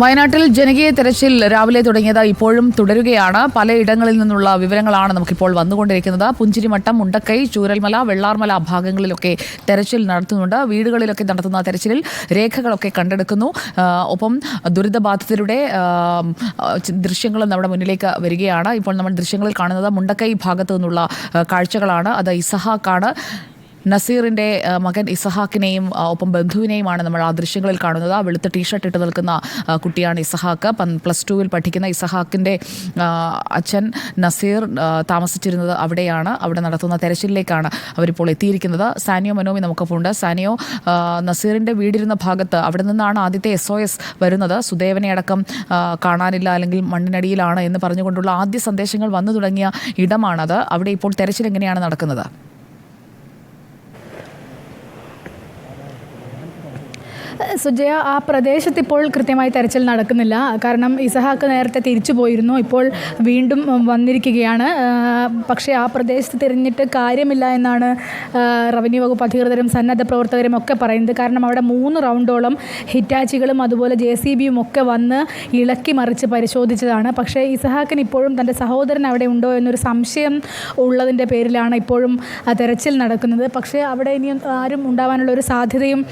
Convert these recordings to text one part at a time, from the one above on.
വയനാട്ടിൽ ജനകീയ തെരച്ചിൽ രാവിലെ തുടങ്ങിയത് ഇപ്പോഴും തുടരുകയാണ്. പലയിടങ്ങളിൽ നിന്നുള്ള വിവരങ്ങളാണ് നമുക്കിപ്പോൾ വന്നുകൊണ്ടിരിക്കുന്നത്. പുഞ്ചിരിമട്ടം മുണ്ടക്കൈ ചൂരൽമല വെള്ളാർമല ഭാഗങ്ങളിലൊക്കെ തെരച്ചിൽ നടത്തുന്നുണ്ട്. വീടുകളിലൊക്കെ നടത്തുന്ന തെരച്ചിലിൽ രേഖകളൊക്കെ കണ്ടെടുക്കുന്നു. ഒപ്പം ദുരിതബാധിതരുടെ ദൃശ്യങ്ങളും നമ്മുടെ മുന്നിലേക്ക് വരികയാണ്. ഇപ്പോൾ നമ്മൾ ദൃശ്യങ്ങളിൽ കാണുന്നത് മുണ്ടക്കൈ ഭാഗത്തു നിന്നുള്ള കാഴ്ചകളാണ്. അത് ഇസഹാക്കാണ്. നസീറിന്റെ മകൻ ഇസഹാക്കിനെയും ഒപ്പം ബന്ധുവിനെയുമാണ് നമ്മൾ ആ ദൃശ്യങ്ങളിൽ കാണുന്നത്. ആ വെളുത്ത ടീഷർട്ട് ഇട്ട് നിൽക്കുന്ന കുട്ടിയാണ് ഇസഹാക്ക്. പ്ലസ് ടുവിൽ പഠിക്കുന്ന ഇസഹാക്കിന്റെ അച്ഛൻ നസീർ താമസിച്ചിരുന്നത് അവിടെയാണ്. അവിടെ നടത്തുന്ന തെരച്ചിലിലേക്കാണ് അവരിപ്പോൾ എത്തിയിരിക്കുന്നത്. സാനിയോ മനോമി നമുക്കൊപ്പം ഉണ്ട് സാനിയോ നസീറിന്റെ വീടിരുന്ന ഭാഗത്ത് അവിടെ നിന്നാണ് ആദ്യത്തെ എസ് ഒ എസ് വരുന്നത്. സുദേവനെ അടക്കം കാണാനില്ല അല്ലെങ്കിൽ മണ്ണിനടിയിലാണ് എന്ന് പറഞ്ഞുകൊണ്ടുള്ള ആദ്യ സന്ദേശങ്ങൾ വന്നു തുടങ്ങിയ ഇടമാണത്. അവിടെ ഇപ്പോൾ തെരച്ചിൽ എങ്ങനെയാണ് നടക്കുന്നത്? സുജയ ആ പ്രദേശത്ത് ഇപ്പോൾ കൃത്യമായി തെരച്ചിൽ നടക്കുന്നില്ല. കാരണം ഇസഹാക്ക് നേരത്തെ തിരിച്ചു പോയിരുന്നു. ഇപ്പോൾ വീണ്ടും വന്നിരിക്കുകയാണ്. പക്ഷേ ആ പ്രദേശത്ത് തിരിഞ്ഞിട്ട് കാര്യമില്ല എന്നാണ് റവന്യൂ വകുപ്പ് അധികൃതരും സന്നദ്ധ പ്രവർത്തകരും ഒക്കെ പറയുന്നത്. കാരണം അവിടെ മൂന്ന് റൗണ്ടോളം ഹിറ്റാച്ചികളും അതുപോലെ ജെ സി ബിയും ഒക്കെ വന്ന് ഇളക്കി മറിച്ച് പരിശോധിച്ചതാണ്. പക്ഷേ ഇസഹാക്കിന് ഇപ്പോഴും തന്റെ സഹോദരൻ അവിടെ ഉണ്ടോ എന്നൊരു സംശയം ഉള്ളതിന്റെ പേരിലാണ് ഇപ്പോഴും തെരച്ചിൽ നടക്കുന്നത്. പക്ഷേ അവിടെ ഇനിയും ആരും ഉണ്ടാവാനുള്ള ഒരു സാധ്യതയും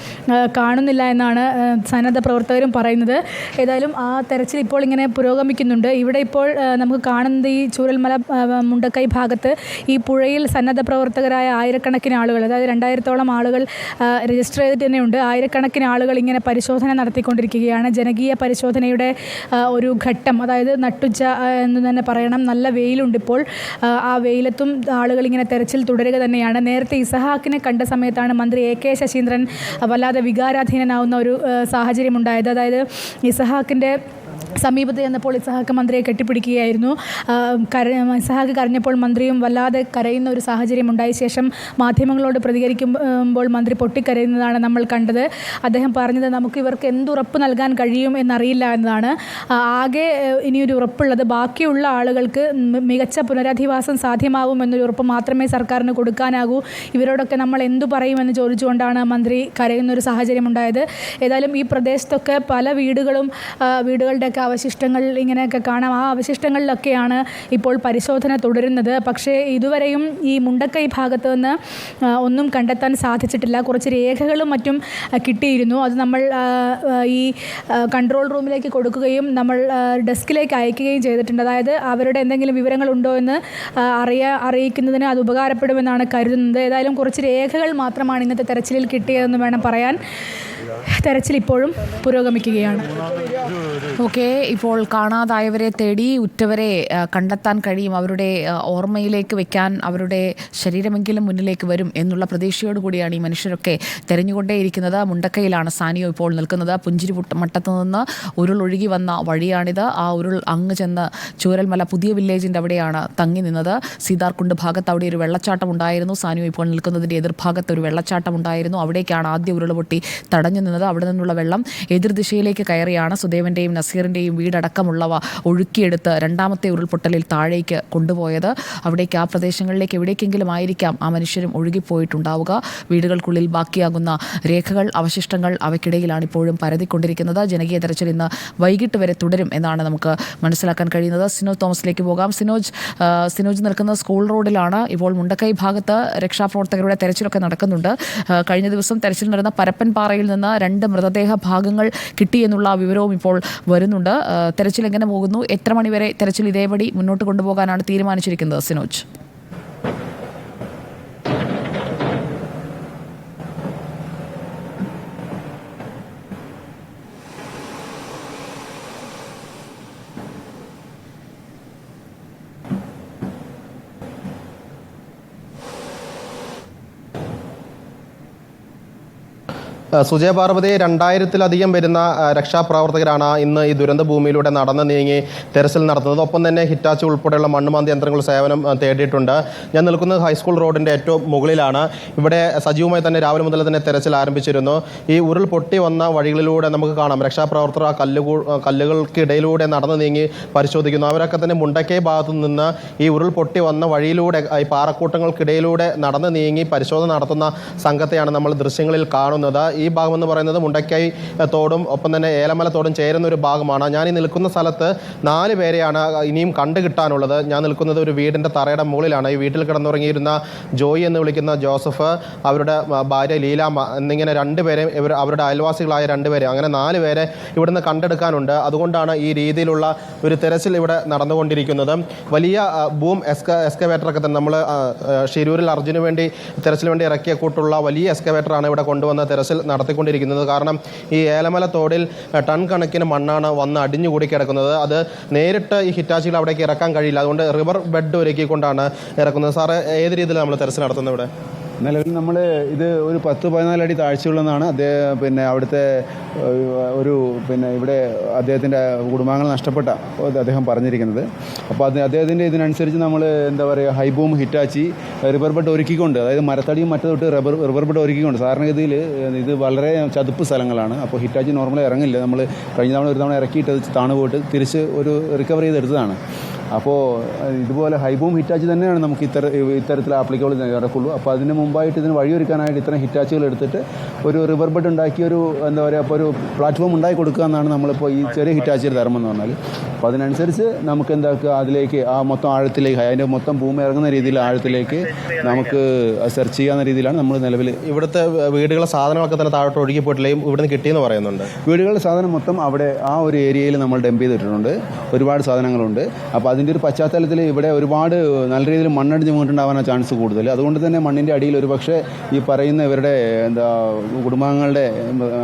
കാണുന്നില്ല കാണുന്നില്ല എന്നാണ് സന്നദ്ധ പ്രവർത്തകരും പറയുന്നത്. ഏതായാലും ആ തെരച്ചിൽ ഇപ്പോൾ ഇങ്ങനെ പുരോഗമിക്കുന്നുണ്ട്. ഇവിടെ ഇപ്പോൾ നമുക്ക് കാണുന്നത് ഈ ചൂരൽമല മുണ്ടക്കൈ ഭാഗത്ത് ഈ പുഴയിൽ സന്നദ്ധ പ്രവർത്തകരായ ആയിരക്കണക്കിന് ആളുകൾ അതായത് രണ്ടായിരത്തോളം ആളുകൾ രജിസ്റ്റർ ചെയ്തിട്ട് തന്നെയുണ്ട്. ആയിരക്കണക്കിന് ആളുകൾ ഇങ്ങനെ പരിശോധന നടത്തിക്കൊണ്ടിരിക്കുകയാണ്. ജനകീയ പരിശോധനയുടെ ഒരു ഘട്ടം അതായത് നട്ടുച്ച എന്ന് തന്നെ പറയണം. നല്ല വെയിലുണ്ട് ഇപ്പോൾ. ആ, വെയിലത്തും ആളുകൾ ഇങ്ങനെ തെരച്ചിൽ തുടരുക തന്നെയാണ്. നേരത്തെ ഇസഹാക്കിനെ കണ്ട സമയത്താണ് മന്ത്രി എ കെ ശശീന്ദ്രൻ വല്ലാതെ വികാരാധീനനാവുന്ന ഒരു സാഹചര്യം ഉണ്ടായത് അതായത് ഇസഹാക്കിന്റെ സമീപത്ത് ചെന്നപ്പോൾ ഇസഹാക്ക് മന്ത്രിയെ കെട്ടിപ്പിടിക്കുകയായിരുന്നു. കര ഇസഹാക്ക് കരഞ്ഞപ്പോൾ മന്ത്രിയും വല്ലാതെ കരയുന്ന ഒരു സാഹചര്യം ഉണ്ടായ ശേഷം മാധ്യമങ്ങളോട് പ്രതികരിക്കുമ്പോൾ മന്ത്രി പൊട്ടിക്കരയുന്നതാണ് നമ്മൾ കണ്ടത്. അദ്ദേഹം പറഞ്ഞത് നമുക്ക് ഇവർക്ക് എന്തുറപ്പ് നൽകാൻ കഴിയും എന്നറിയില്ല എന്നതാണ്. ആകെ ഇനിയൊരു ഉറപ്പുള്ളത് ബാക്കിയുള്ള ആളുകൾക്ക് മികച്ച പുനരധിവാസം സാധ്യമാവും എന്നൊരു ഉറപ്പ് മാത്രമേ സർക്കാരിന് കൊടുക്കാനാകൂ. ഇവരോടൊക്കെ നമ്മൾ എന്തു പറയുമെന്ന് ചോദിച്ചുകൊണ്ടാണ് മന്ത്രി കരയുന്നൊരു സാഹചര്യം ഉണ്ടായത്. ഏതായാലും ഈ പ്രദേശത്തൊക്കെ പല വീടുകളും ആ, വീടുകളുടെയൊക്കെ അവശിഷ്ടങ്ങൾ ഇങ്ങനെയൊക്കെ കാണാം. ആ അവശിഷ്ടങ്ങളിലൊക്കെയാണ് ഇപ്പോൾ പരിശോധന തുടരുന്നത്. പക്ഷേ ഇതുവരെയും ഈ മുണ്ടക്കൈ ഭാഗത്ത് നിന്ന് ഒന്നും കണ്ടെത്താൻ സാധിച്ചിട്ടില്ല. കുറച്ച് രേഖകളും മറ്റും കിട്ടിയിരുന്നു. അത് നമ്മൾ ഈ കൺട്രോൾ റൂമിലേക്ക് കൊടുക്കുകയും നമ്മൾ ഡെസ്കിലേക്ക് അയക്കുകയും ചെയ്തിട്ടുണ്ട്. അതായത് അവരുടെ എന്തെങ്കിലും വിവരങ്ങൾ ഉണ്ടോ എന്ന് അറിയാ അറിയിക്കുന്നതിന് അത് ഉപകാരപ്പെടുമെന്നാണ് കരുതുന്നത്. ഏതായാലും കുറച്ച് രേഖകൾ മാത്രമാണ് ഇന്നത്തെ തെരച്ചിലിൽ കിട്ടിയതെന്ന് വേണം പറയാൻ. തെരച്ചിൽ ഇപ്പോഴും പുരോഗമിക്കുകയാണ്. ഓക്കെ ഇപ്പോൾ കാണാതായവരെ തേടി ഉറ്റവരെ കണ്ടെത്താൻ കഴിയും. അവരുടെ ഓർമ്മയിലേക്ക് വെക്കാൻ അവരുടെ ശരീരമെങ്കിലും മുന്നിലേക്ക് വരും എന്നുള്ള പ്രതീക്ഷയോടുകൂടിയാണ് ഈ മനുഷ്യരൊക്കെ തെരഞ്ഞുകൊണ്ടേയിരിക്കുന്നത്. മുണ്ടക്കയിലാണ് സാനിയോ ഇപ്പോൾ നിൽക്കുന്നത്. പുഞ്ചിരി മട്ടത്തു നിന്ന് ഉരുൾ ഒഴുകി വന്ന വഴിയാണിത്. ആ ഉരുൾ അങ്ങ് ചെന്ന് ചൂരൽമല പുതിയ വില്ലേജിന്റെ അവിടെയാണ് തങ്ങി നിന്നത്. സീതാർകുണ്ട് ഭാഗത്ത് അവിടെ ഒരു വെള്ളച്ചാട്ടം ഉണ്ടായിരുന്നു. സാനിയോ ഇപ്പോൾ നിൽക്കുന്നതിന്റെ എതിർഭാഗത്ത് ഒരു വെള്ളച്ചാട്ടം ഉണ്ടായിരുന്നു. അവിടേക്കാണ് ആദ്യ ഉരുൾ പൊട്ടി നിന്നത് അവിടെ നിന്നുള്ള വെള്ളം എതിർദിശയിലേക്ക് കയറിയാണ് സുദേവന്റെയും നസീറിന്റെയും വീടടക്കമുള്ളവ ഒഴുക്കിയെടുത്ത് രണ്ടാമത്തെ ഉരുൾപൊട്ടലിൽ താഴേക്ക് കൊണ്ടുപോയത്. അവിടേക്ക് ആ പ്രദേശങ്ങളിലേക്ക് എവിടേക്കെങ്കിലും ആയിരിക്കാം ആ മനുഷ്യരും ഒഴുകിപ്പോയിട്ടുണ്ടാവുക. വീടുകൾക്കുള്ളിൽ ബാക്കിയാകുന്ന രേഖകൾ അവശിഷ്ടങ്ങൾ അവയ്ക്കിടയിലാണ് ഇപ്പോഴും പരതിക്കൊണ്ടിരിക്കുന്നത്. ജനകീയ തെരച്ചിൽ ഇന്ന് വൈകിട്ട് വരെ തുടരും എന്നാണ് നമുക്ക് മനസ്സിലാക്കാൻ കഴിയുന്നത്. സിനോജ് തോമസിലേക്ക് പോകാം. സിനോജ് സിനോജ് നിൽക്കുന്ന സ്കൂൾ റോഡിലാണ്. ഇപ്പോൾ മുണ്ടക്കൈ ഭാഗത്ത് രക്ഷാപ്രവർത്തകരുടെ തെരച്ചിലൊക്കെ നടക്കുന്നുണ്ട്. കഴിഞ്ഞ ദിവസം തെരച്ചിൽ നടന്ന പരപ്പൻപാറയിൽ നിന്ന് രണ്ട് മൃതദേഹ ഭാഗങ്ങൾ കിട്ടിയെന്നുള്ള വിവരവും ഇപ്പോൾ വരുന്നുണ്ട്. തെരച്ചിൽ എങ്ങനെ പോകുന്നു? എത്ര മണിവരെ തെരച്ചിൽ ഇതേപടി മുന്നോട്ട് കൊണ്ടുപോകാനാണ് തീരുമാനിച്ചിരിക്കുന്നത് സിനോജ് ആ, സുജയ പാർവതി രണ്ടായിരത്തിലധികം വരുന്ന രക്ഷാപ്രവർത്തകരാണ് ഇന്ന് ഈ ദുരന്ത ഭൂമിയിലൂടെ നടന്നു നീങ്ങി തെരച്ചിൽ നടത്തുന്നത്. ഒപ്പം തന്നെ ഹിറ്റാച്ചി ഉൾപ്പെടെയുള്ള മണ്ണുമാന്തി യന്ത്രങ്ങൾ സേവനം തേടിയിട്ടുണ്ട്. ഞാൻ നിൽക്കുന്നത് ഹൈസ്കൂൾ റോഡിന്റെ ഏറ്റവും മുകളിലാണ്. ഇവിടെ സജീവമായി തന്നെ രാവിലെ മുതൽ തന്നെ തെരച്ചിൽ ആരംഭിച്ചിരുന്നു. ഈ ഉരുൾ പൊട്ടി വന്ന വഴികളിലൂടെ നമുക്ക് കാണാം. രക്ഷാപ്രവർത്തകർ ആ കല്ലുകൂ കല്ലുകൾക്കിടയിലൂടെ നടന്നു നീങ്ങി പരിശോധിക്കുന്നു. അവരൊക്കെ തന്നെ മുണ്ടക്കൈ ഭാഗത്തു നിന്ന് ഈ ഉരുൾ പൊട്ടി വന്ന വഴിയിലൂടെ ഈ പാറക്കൂട്ടങ്ങൾക്കിടയിലൂടെ നടന്നു നീങ്ങി പരിശോധന നടത്തുന്ന സംഘത്തെയാണ് നമ്മൾ ദൃശ്യങ്ങളിൽ കാണുന്നത്. ഈ ഭാഗം എന്ന് പറയുന്നത് മുണ്ടക്കൈ തോടും ഒപ്പം തന്നെ ഏലമല തോടും ചേരുന്ന ഒരു ഭാഗമാണ്. ഞാൻ ഈ നിൽക്കുന്ന സ്ഥലത്ത് നാല് പേരെയാണ് ഇനിയും കണ്ടു കിട്ടാനുള്ളത് ഞാൻ നിൽക്കുന്നത് ഒരു വീടിന്റെ തറയുടെ മുകളിലാണ്. ഈ വീട്ടിൽ കിടന്നുറങ്ങിയിരുന്ന ജോയി എന്ന് വിളിക്കുന്ന ജോസഫ് അവരുടെ ഭാര്യ ലീലാമ്മ എന്നിങ്ങനെ രണ്ടുപേരെ ഇവർ അവരുടെ അയൽവാസികളായ രണ്ടുപേരെ അങ്ങനെ നാല് പേരെ ഇവിടുന്ന് കണ്ടെടുക്കാനുണ്ട്. അതുകൊണ്ടാണ് ഈ രീതിയിലുള്ള ഒരു തെരച്ചിൽ ഇവിടെ നടന്നുകൊണ്ടിരിക്കുന്നത്. വലിയ ബൂം എസ്ക എസ്കവേറ്ററൊക്കെ തന്നെ നമ്മൾ ഷിരൂരിൽ അർജുന് വേണ്ടി തെരച്ചിൽ വേണ്ടി ഇറക്കിയ കൂട്ടുള്ള വലിയ എസ്കവേറ്ററാണ് ഇവിടെ കൊണ്ടുവന്ന തെരച്ചിൽ. നടത്തിക്കൊണ്ടിരിക്കുന്നത്. കാരണം ഈ ഏലമല തോടിൽ ടൺ കണക്കിന് മണ്ണാണ് വന്ന് അടിഞ്ഞുകൂടി കിടക്കുന്നത്. അത് നേരിട്ട് ഈ ഹിറ്റാച്ചികൾ അവിടേക്ക് ഇറക്കാൻ കഴിയില്ല. അതുകൊണ്ട് റിവർ ബെഡ് ഒരുക്കിക്കൊണ്ടാണ് ഇറക്കുന്നത്. സാറ് ഏത് രീതിയിൽ നമ്മൾ തെരച്ചിൽ നടത്തുന്നത് ഇവിടെ? നിലവിൽ നമ്മൾ ഇത് ഒരു പത്ത് പതിനാലടി താഴ്ചയുള്ളതാണ്. അദ്ദേഹം പിന്നെ അവിടുത്തെ ഒരു പിന്നെ ഇവിടെ അദ്ദേഹത്തിന്റെ കുടുംബാംഗങ്ങൾ നഷ്ടപ്പെട്ട അദ്ദേഹം പറഞ്ഞിരിക്കുന്നത്. അപ്പോൾ അത് അദ്ദേഹത്തിന്റെ ഇതിനനുസരിച്ച് നമ്മൾ എന്താ പറയുക ഹൈബൂം ഹിറ്റാച്ചി റിബർ ബെഡ് ഒരുക്കിക്കൊണ്ട് അതായത് മരത്തടിയും മറ്റു തൊട്ട് റബ്ബർ റിബർ ബെഡ് ഒരുക്കിക്കൊണ്ട് സാധാരണഗതിയിൽ ഇത് വളരെ ചതുപ്പ് സ്ഥലങ്ങളാണ്. അപ്പോൾ ഹിറ്റാച്ചി നോർമലി ഇറങ്ങില്ല. നമ്മൾ കഴിഞ്ഞ തവണ ഒരു തവണ ഇറക്കിയിട്ട് താണു പോയിട്ട് തിരിച്ച് ഒരു റിക്കവർ ചെയ്തെടുത്തതാണ്. അപ്പോൾ ഇതുപോലെ ഹൈബൂം ഹിറ്റാച്ചി തന്നെയാണ് നമുക്ക് ഇത്തര ഇത്തരത്തിൽ ആപ്ലിക്കബിൾ നടക്കുള്ളൂ. അപ്പോൾ അതിന് മുമ്പായിട്ട് ഇതിന് വഴിയൊരുക്കാനായിട്ട് ഇത്തരം ഹിറ്റാച്ചുകൾ എടുത്തിട്ട് ഒരു റിവർ ബെഡ് ഉണ്ടാക്കി ഒരു എന്താ പറയുക അപ്പോൾ ഒരു പ്ലാറ്റ്ഫോം ഉണ്ടാക്കി കൊടുക്കുക എന്നാണ് നമ്മളിപ്പോൾ ഈ ചെറിയ ഹിറ്റാച്ചിയുടെ ധർമ്മം എന്ന് പറഞ്ഞാൽ അപ്പോൾ അതിനനുസരിച്ച് നമുക്ക് എന്താക്കുക അതിലേക്ക് ആ മൊത്തം ആഴത്തിലേക്ക് അതിന്റെ മൊത്തം ഭൂമി ഇറങ്ങുന്ന രീതിയിൽ ആഴത്തിലേക്ക് നമുക്ക് സെർച്ച് ചെയ്യാവുന്ന രീതിയിലാണ് നമ്മൾ നിലവിൽ ഇവിടുത്തെ വീടുകളെ സാധനങ്ങളൊക്കെ തന്നെ താഴോട്ട് ഒഴുകി പോയിട്ടില്ലേ. ഇവിടുന്ന് കിട്ടിയെന്ന് പറയുന്നുണ്ട്. വീടുകളുടെ സാധനം മൊത്തം അവിടെ ആ ഒരു ഏരിയയിൽ നമ്മൾ ഡംപ് ചെയ്തിട്ടുണ്ട്. ഒരുപാട് സാധനങ്ങളുണ്ട്. അപ്പോൾ അതിന്റെ ഒരു പശ്ചാത്തലത്തിൽ ഇവിടെ ഒരുപാട് നല്ല രീതിയിൽ മണ്ണടിഞ്ഞ് വീണിട്ടുണ്ടാവാനാണ് ചാൻസ് കൂടുതൽ. അതുകൊണ്ട് തന്നെ മണ്ണിന്റെ അടിയിൽ ഒരു പക്ഷേ ഈ പറയുന്ന ഇവരുടെ എന്താ കുടുംബാംഗങ്ങളുടെ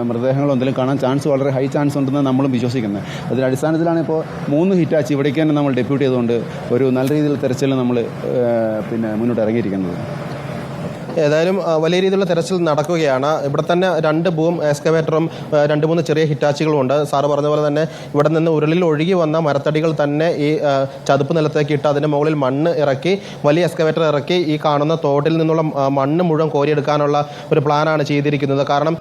മൃതദേഹങ്ങളോ എന്തെങ്കിലും കാണാൻ ചാൻസ് വളരെ ഹൈ ചാൻസ് ഉണ്ടെന്ന് നമ്മളും വിശ്വസിക്കുന്നത് അതിന്റെ അടിസ്ഥാനത്തിലാണ് ഇപ്പോൾ മൂന്ന് ഹിറ്റാച്ച് ഇവിടേക്ക് തന്നെ നമ്മൾ ഡെപ്യൂട്ട് ചെയ്തുകൊണ്ട് ഒരു നല്ല രീതിയിൽ തെരച്ചിൽ നമ്മൾ പിന്നെ മുന്നോട്ട് ഇറങ്ങിയിരിക്കുന്നത്. ഏതായാലും വലിയ രീതിയിലുള്ള തെരച്ചിൽ നടക്കുകയാണ്. ഇവിടെ തന്നെ രണ്ട് ബൂം എക്സ്കവേറ്ററും രണ്ട് മൂന്ന് ചെറിയ ഹിറ്റാച്ചികളും ഉണ്ട്. സാറ് പറഞ്ഞ പോലെ തന്നെ ഇവിടെ നിന്ന് ഉരുളിൽ ഒഴുകി വന്ന മരത്തടികൾ തന്നെ ഈ ചതുപ്പ് നിലത്തേക്ക് ഇട്ട് അതിന്റെ മുകളിൽ മണ്ണ് ഇറക്കി വലിയ എക്സ്കവേറ്റർ ഇറക്കി ഈ കാണുന്ന തോട്ടിൽ നിന്നുള്ള മണ്ണ് മുഴുവൻ കോരിയെടുക്കാനുള്ള ഒരു പ്ലാനാണ് ചെയ്തിരിക്കുന്നത്. കാരണം